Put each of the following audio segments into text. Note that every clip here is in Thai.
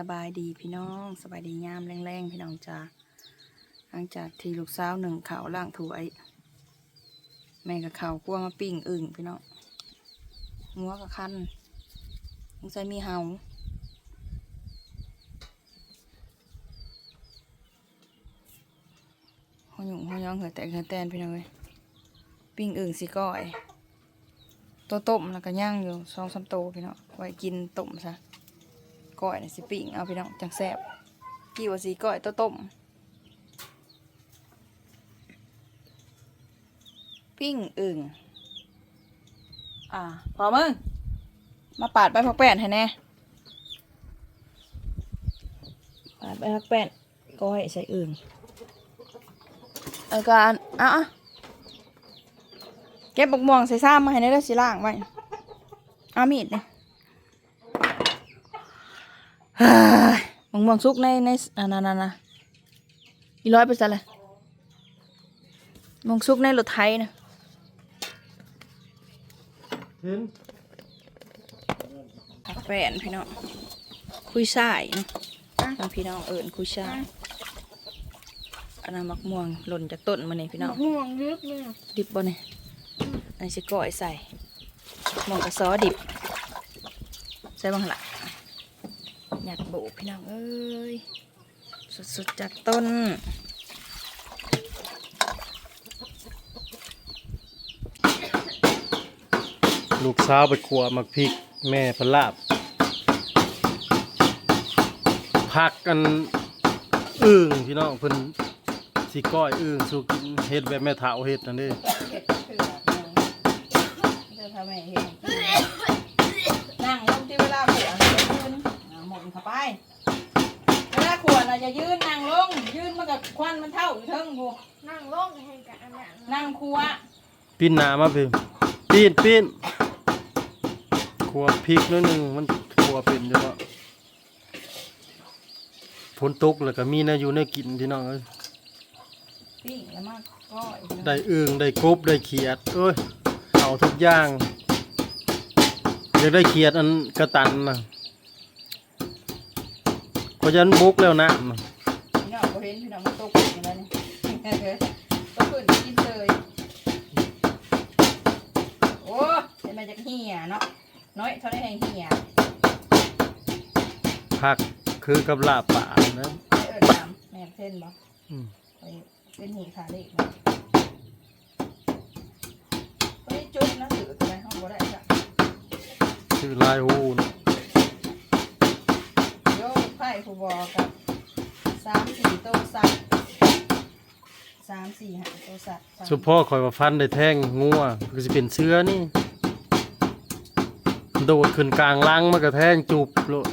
สบายดีพี่น้องสบายดียามแรงๆพี่น้องจ้าหลังจากที่ลูกสาวหนึ่งเข่าล่างถวยแม่กับเข่ากลัวมาปิ้งอึ่งพี่น้องงัวกับคันสงสัยมีเห่าหัวหยุ่งหัวย้องเหือแตกเหือแตนพี่น้องเลยปิ้งอึ่งสิก้อยตัวต้มแล้วก็ย่างอยู่สองสามโตพี่น้องไว้กินต้มซะ ก้อยนี่สิปิ้งเอาพี่น้องจังแซ่บกี่ว่าสีก้อยตัวต้มปิ้งอึ่งอ่าพอมึงมาปาดใบผักแป้นให้แน่ปาดใบผักแป้นก้อยใส่อึ่งเอาการอะเก็บบกม่วงใส่ซ้ำมาให้ในเด้อสิล่างไว้อามีดเนี่ย เฮ้ย มะม่วงสุกในในอ่านั่นนั่นนะอีร้อยเปอร์เซ็นต์เลยมะม่วงสุกในรถไทยนะเห็นผักแป้นพี่น้องคุยช่ายนะทางพี่น้องเอิญคุยช่ายอันนั้นมักม่วงหล่นจากต้นมาเนี่ยพี่น้องห่วงลึกเลยดิบบ่เนี่ยอันนี้สิก้อยใส่หมองกระซอดิบ ใส่บ้างละ อยากโบกพี่น้องเอ้ยสดๆจากต้น ลูกสาวไปขัวมักพริก แม่เพนลาบผักกันอึ่งพี่น้องเพิ่นสิก้อยอึ่งสู่กินเฮ็ดแบบแม่เฒ่าเฮ็ดนั่นเด้เห็ดเผือกเจะทำให้เห็ดนั่งลงที่เวลาขวดจะยืนอ่าห มดเข้าไปเวลาขวดน่ะจะยืนนั่งลง ยืนมันกับควันมันเท่าอยู่เทิงพวกนั่งลงให้กับอันนั้นนั่งครัวปิ้นหน้ามาเพิ่นปีนปีนขัวพริกนิดนึงมันขัวเป็นอยู่แล้วฝนตกแล้วก็มีแนวอยู่แนวกินพี่น้องเอ้ยปิ้งแล้วมากก็อีกได้อึ่งได้กบได้เขียดเอ้ยเอาทุกอย่างอยากได้เขียดอันกระตันนะเพ ราะฉะนั้นบุกแล้วนะพี่น้องก็เห็นพี่น้องมันตกอย่างนั้นนี่ตกขึ้นกินเลยโอ้เดี๋ยวมันจะเหี่ยเนาะน้อยเท่าได้แห่งเหี่ยผักคือกับลาบป่านะไปเอิญตามแม่นเส้นบ่อืมไปเป็นหี่ขาเล็กเนาะไปจุดนะถือตัวไหนห้องบ่ได้จ้ะชื่อลายหูนะ โยกไผ่ผู้บอกกับสามสี่โต๊ะสัตว์สามสี่ห้าโต๊ะสัตว์สามสุพ่อคอยว่าฟันได้แท่งงัวคือสิเป็นเชื้อนี่ โดดขึ้นกลางลังมากระแทงจุบโลด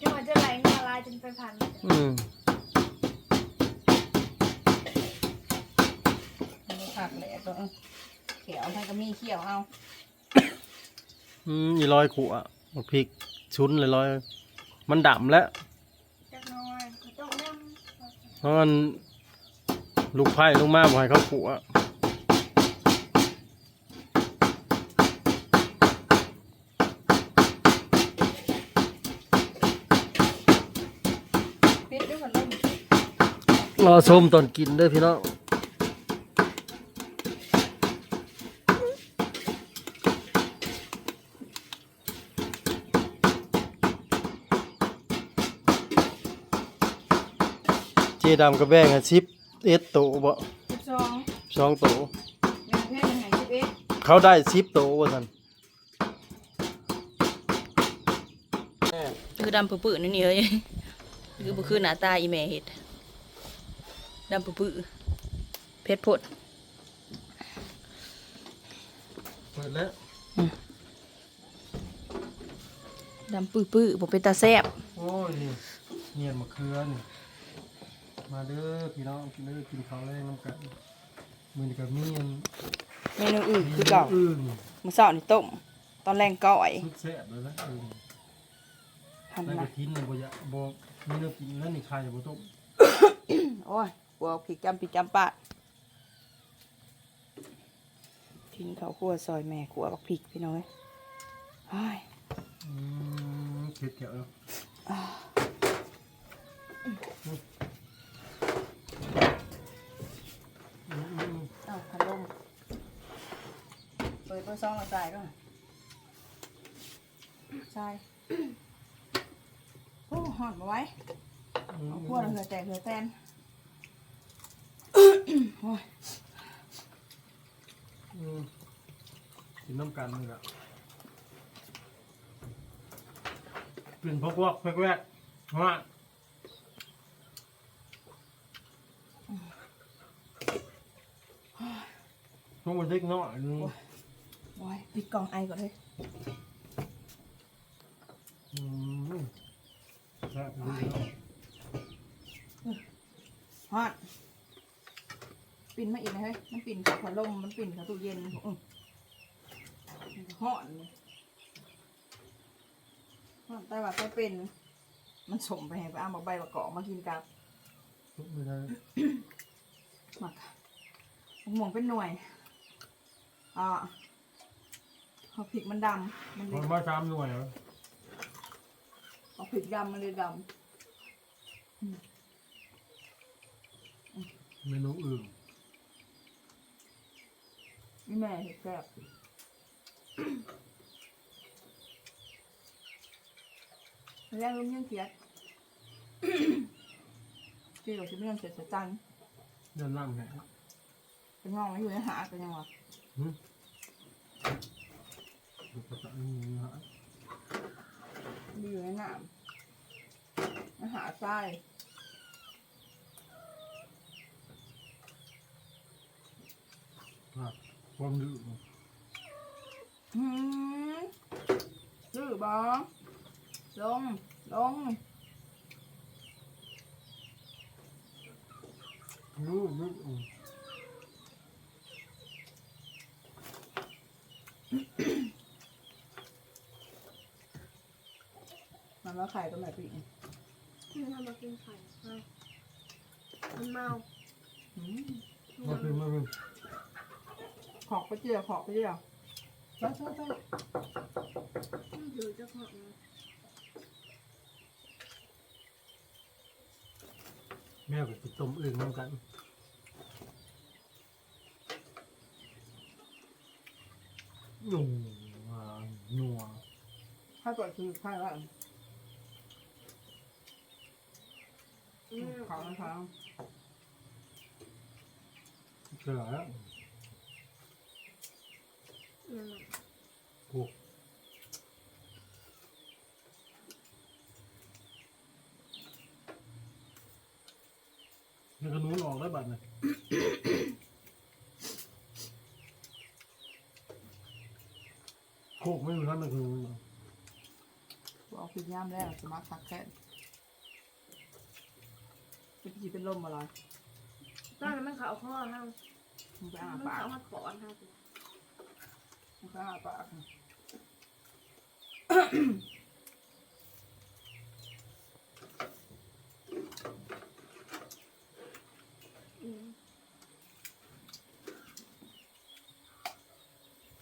จังหวะจะไหลมาลายจนไปพันอืมมันผักแหละตัวเออเขียวให้ก็มีเขียวเอา อืมอีร้อยขวบักพริกชุนเลยร้อย มันดำแล้ว จักหน้อยเขาต้องนั่ง เพราะมันลูกไผ่ลูกมาบ่ให้เขาขัวปิดด้วยกันล่มรอชมตอนกินเด้อพี่น้อง ดำกับแบงอะชิปเอ็ดโตบ่สิบสองสองโตแม่เพชรหายสิบเอ็ดเขาได้ชิปโตว่าสันคือดำปื้อๆนี่นี่เฮ้ยคือบ่คือหน้าตาอีแม่เฮ็ดดำปื้อๆเพชรพดเปิดแล้วดำปื้อๆบ่เป็นตาแซ่บโอ้ยนี่เงียนมะเขือนี่ มาเด้อพี่น้องกินเด้อกินข้าวแรงน้ำกันมือนี้กับมีอันเมนูอื่นคือเก่าอื่นมื้อเช้านี่ต้มตอนแรงก้อยสุดแซ่บเลยนะอื่นหั่นได้ละกระทิ้นเลยบ่อยะบ่มีเนื้อกินแล้วนี่ใครจะบ่ต้มโอ้ยกลัวพริกจำปิดจำปาดกินข้าวคั่วซอยแม่ขัวบักพริกพี่น้อยเฮ้ยอืมเผ็ดเกี่ยวแล้วอ่าอืมอืม อ้าวพัดลม เปิดเปิดซองแล้วใส่ด้วยใส่โอ้หอดมาไว้อืมเอาพวกเราเหลือแตกเหลือแตนโอ้ยอืมกินน้ำกันนี่แหละเป็นพวกวอกแวกๆว่าต้องมาเล็กน้อยนึง โอ้ยปิดกล่องไอก่อนเลยอืมแซ่บดีเนาะฮอดปิ่นมาอีกนะเฮ้ยมันปิ่นกับพัดลมมันปิ่นกับตู้เย็นอื้อมันก็ฮอดเลยฮอดแต่ว่าไปเป็น มันสมไปให้ไปอ้ามาใบมะกอกมากินกับไม่ได้หมักหม่วงเป็นหน่วยอ่า เอาพริกมันดำมันเลมัยนมาสามหน่วยเหรอเอาพริกดำมันเลยดเมนูอื่นำนี่แม่เห็ดแซ่บแรกรุ่มยังเกียด ที่เราจะไม่ต้องเสียสตังค์เดินน้ำแข็งเป็นงองไว้อยู่ในหากันยังวะ อยู่ในน้ำในหาทรายครับความดื้อหืมดื้อบอลง ลงดื้อดื้อ อืมมันว่าไข่ตรงไหนปีกมันทำมากินไข่ใช่มันเมาอืมมาคือมาคือขอกไปเจียวขอกไปเจียวใช่ใช่ใช่มันอยู่เจ้าของนะแม่ก็จะต้มอื่นเหมือนกันหนุ่มอ่านัวถ้าเกิดคือไข่ว่า อืมขาวนะคะเกลือแล้วอืมโอ้นี่ขนุนออกได้บัดเนี่ยโคกไม่อยู่ท่านนะคือบอกคือย่ามแล้วสมาร์ทคักแค่ จะพี่เป็นลมอะไรตอนนั้นมันเขาข้อห้ามมึงไปมัอานปากเขามาปอนห้ามมึงไปอาปากอืม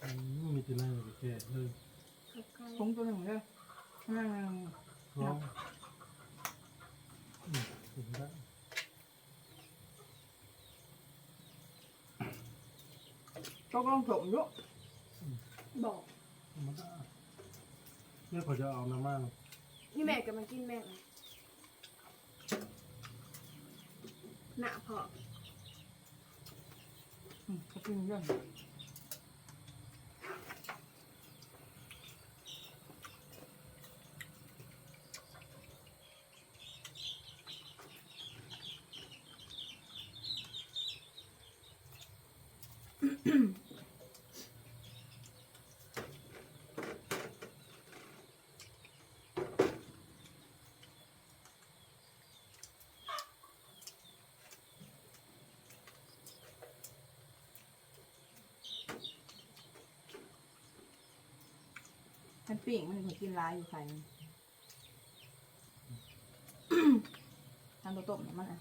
อืมมีที่ไหนก็แก่เลยเขาใกล้พุงตัวหนึ่งเลยนั่งร้องอืมถึงได้ ก็ต้องถมยุบอกธรรมดาเรียกเขาจะเอาน้ำมันนี่แม่กับมันกินแม่เลยหนาพอ เขากินเรื่อง มันปิ่งมันถึงกินร้ายอยู่ใครทานตัวต้มเนี่ยมันอะ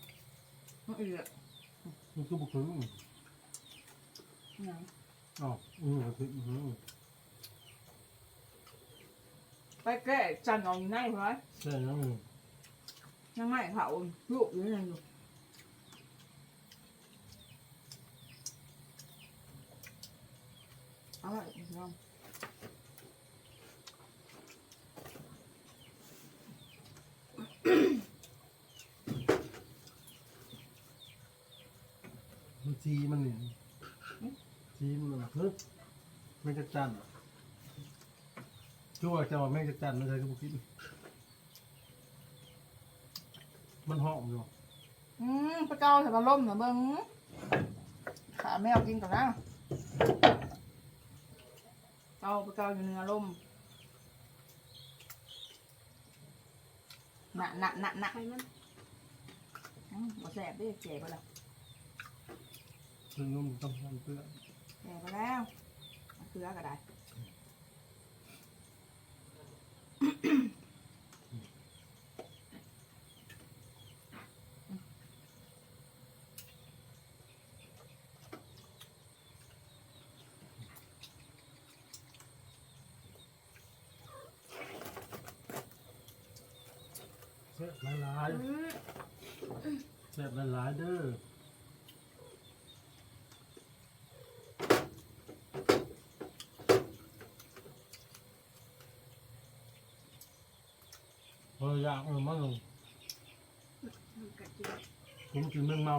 มันอืดมันคือบุกถึงเนี่ยอ๋ออืมถึงอืมไปแก้จันออกอยู่ไหนเพื่อนใช่แล้วอืมนยังไงเขาลูกอยู่ยังอยู่เอาละลอง มันจีมันเนี่ยจีมันแบบเฮ้ยแม่งจะจันชั่วจะว่าแม่งจะจันไม่ใช่ก็บุกินมันหอมอยู่อืมพระเจ้าแต่มาล่มนะเบิ้งขาไม่เอากินก่อนนะเจ้าพระเจ้าอยู่เนื้อล่มหนักหนักหนักหนักไข่มันอืมบ่แสบเด้แก่ไปแล้วซึ่ง นุ่มต้องทำเพื่อแก่ไปแล้วเอาเกลือก็ได้ เสียบหลายอืมๆเสียบหลายๆเด้อ ยากเออมั่งมันกัดกินผมกินเมืองเมา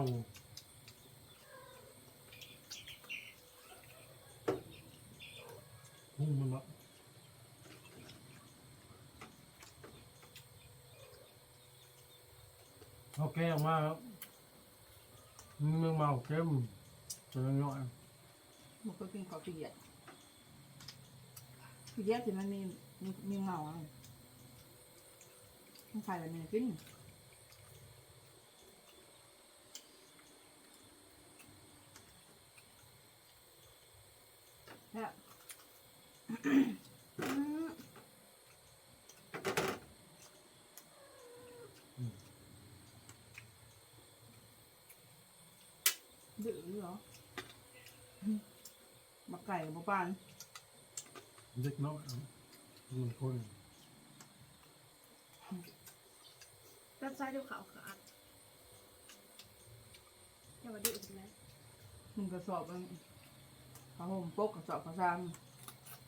พุ่งมันแบบโอเคออกมาครับเมืองเมาเข้มจะน้อยมันก็กินข้าวเปียกเปียกที่มันมีมีมีเงาอะ มันใส่แบบนี้กินเนี่ยดื้อเหรอมาไก่กับปลานเล็กน้อยเอามันคน เว็บไซต์ดูข่าวขาดอย่ามาดื้ออีกแล้วมึงกระสอบมันผ้าห่มปกกระสอบกระซาม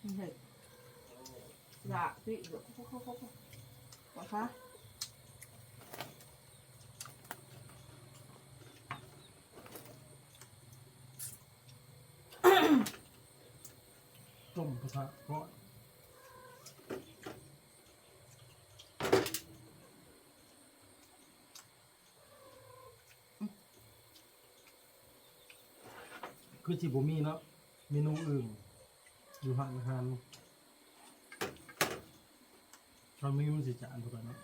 มึงเห็ดอยากสิเดี๋ยวเขาเขาเขาเขาบอกคะต้มกระทะร้อน คือจิบมีเนาะเมนูอื่น อยู่ห้างอาหารตอนนี้มันสิจานถูกไหมเนาะ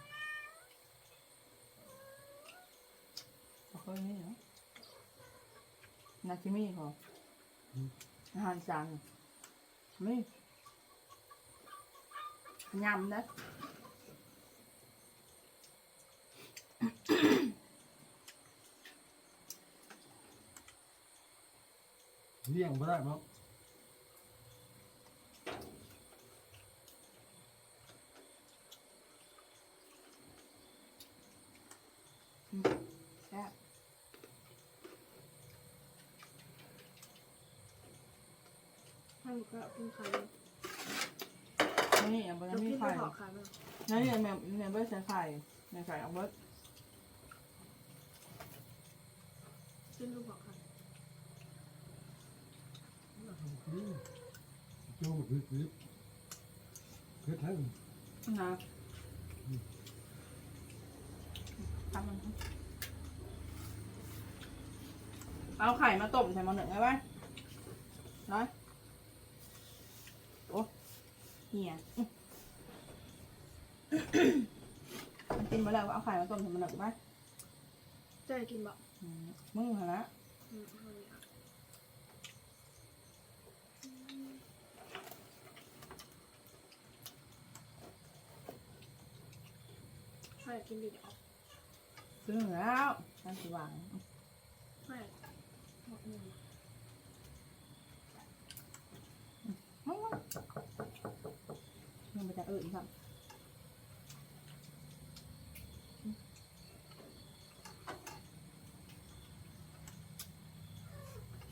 บอกเขาอย่างนี้เหรอนาคิมี่เขาอาหารจานนี่ยำนะ เลี่ยงไม่ได้เนาะแซ่บถ้าหนูก็กินไข่นี่ยังไม่เรามีกินไปไข่ขอไข่บ้างนี่ยังไม่ยังไม่ใส่ไข่ในไข่เอาไว้กินดูขอไข่จูมันคือคือคือทั้งนะทำมันเอาไข่มาต้มใส่หม้อหนึ่งได้ไหมน้อยโอ้เหี้ยอื้อมันกินมาแล้วเอาไข่มาต้มใส่หม้อหนึ่งไหมจะกินบ่อืมมึงเหรอนะอืม ไม่อยากกินดีออกซื้อแล้วนั่นสีหวางไม่อยากหมดเงิมันจะเอื่นครับ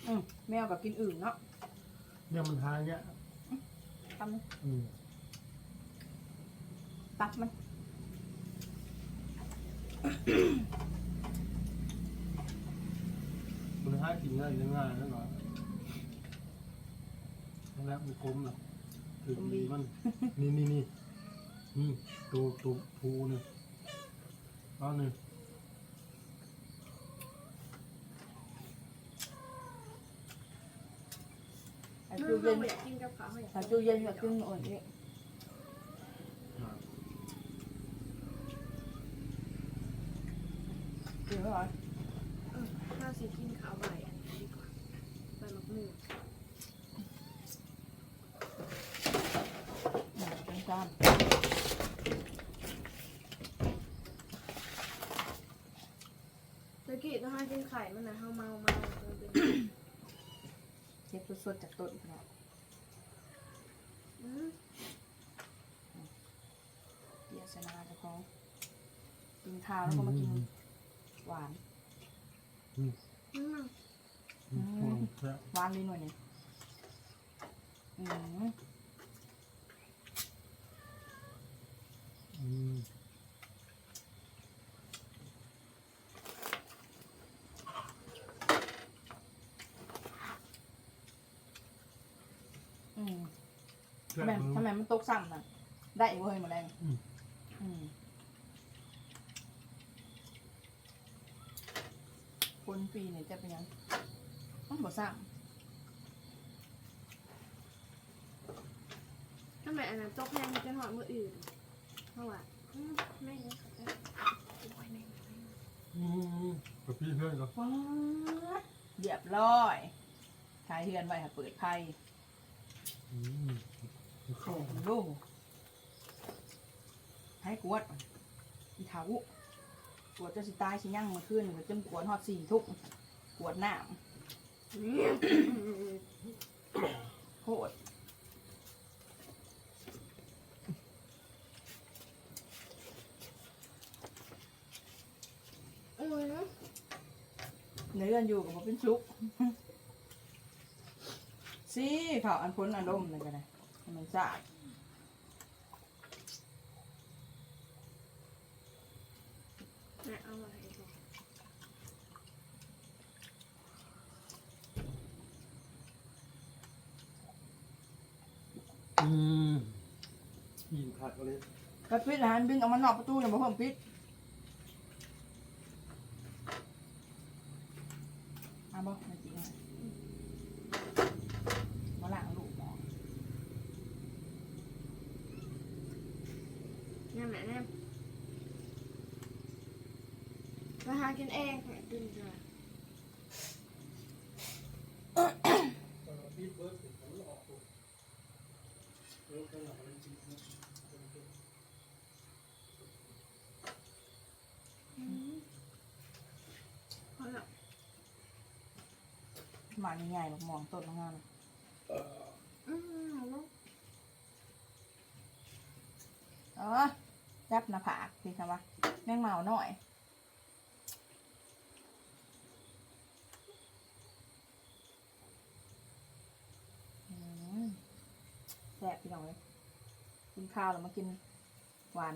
อืมแมวกับกินอื่นเนาะเนี่ยมันหายเงี้ยทำอืมตับมัน มันหายกินง่ายเลี้ยงง่ายนั่นหรอแล้วมันคมหรอถือดีมัน นี่นี่นี่นี่ตัวตัวภูนี่เอาหนึ่งไอ้มันตู้เย็เย็นนอยากกินกับข้าวอยากไอ้ตู้เย็นแบบกินอ่อนเอง กินไม่ไหวเออถ้าสิกินข้าวใบอันนี้ดีกว่าใบมะม่วงหนักจังจามื่อกี้ต้องให้กินไข่มันนะเฮาเมาเมาจนเป็นเก็บสดๆจากต้นเนาะอืมเดี๋ยวสนาเจะของกินข้าวแล้วก็มากิน หวาน อืมอืมพวงแซ่บหวานเลยหน่อยหนึงอืมอืมอืมแซ่ทำไมบทำไมมันตกซ้ำน่ะได้อีกเว้ยหมดแรงอืม อืม คนปีเนี่ยจะเป็นยังต้องบอกซ้ทำไมอันนั้นตกแห้งมันจะหอมมืออื่นเพราะว่าอืมไม่เลยโอ้ยแม่งอืมกับพี่เพื่อนก็ำว้าดเรียบร้อยชายเฮือนไว้ค่ะเปิดไพ่อืมโอ้โหลูกให้กวดอีเถา กวดจะสิตายสิยั่งมาขึ้นก็จมกวดหอดสี่ทุกกวดน้ำโคตรโอ้ยเนอะเนื้อกันอยู่กับบ่เป็นชุกสิเขาอันพ้นอารมณ์เลยกันนะมันสะอาด แม่เอาอะไรบอก อืมยิงผัดเลยกระปิดร้านบินออกมานอกประตูอย่าบอกผมปิดเอาบ่ไม่จริงอะมาล้างลูกหมอแม่แม่แม่มาหากินเองแม่กินจ้ะ พี่เบิร์ดผมออกตัวเบิร์ดก็หลังเลยจริง เพราะแบบ ห มาใหญ่ๆแบบมองต้นมางานอืมแล้วเออจับหน้าผากพี่ครับว่าแมงเมาหน่อยอืมแซ่บพี่น้องเลยกินข้าวแล้วมากินหวาน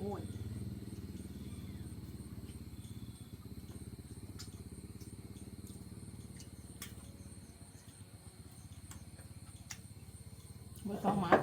พูดไม่ต้องมา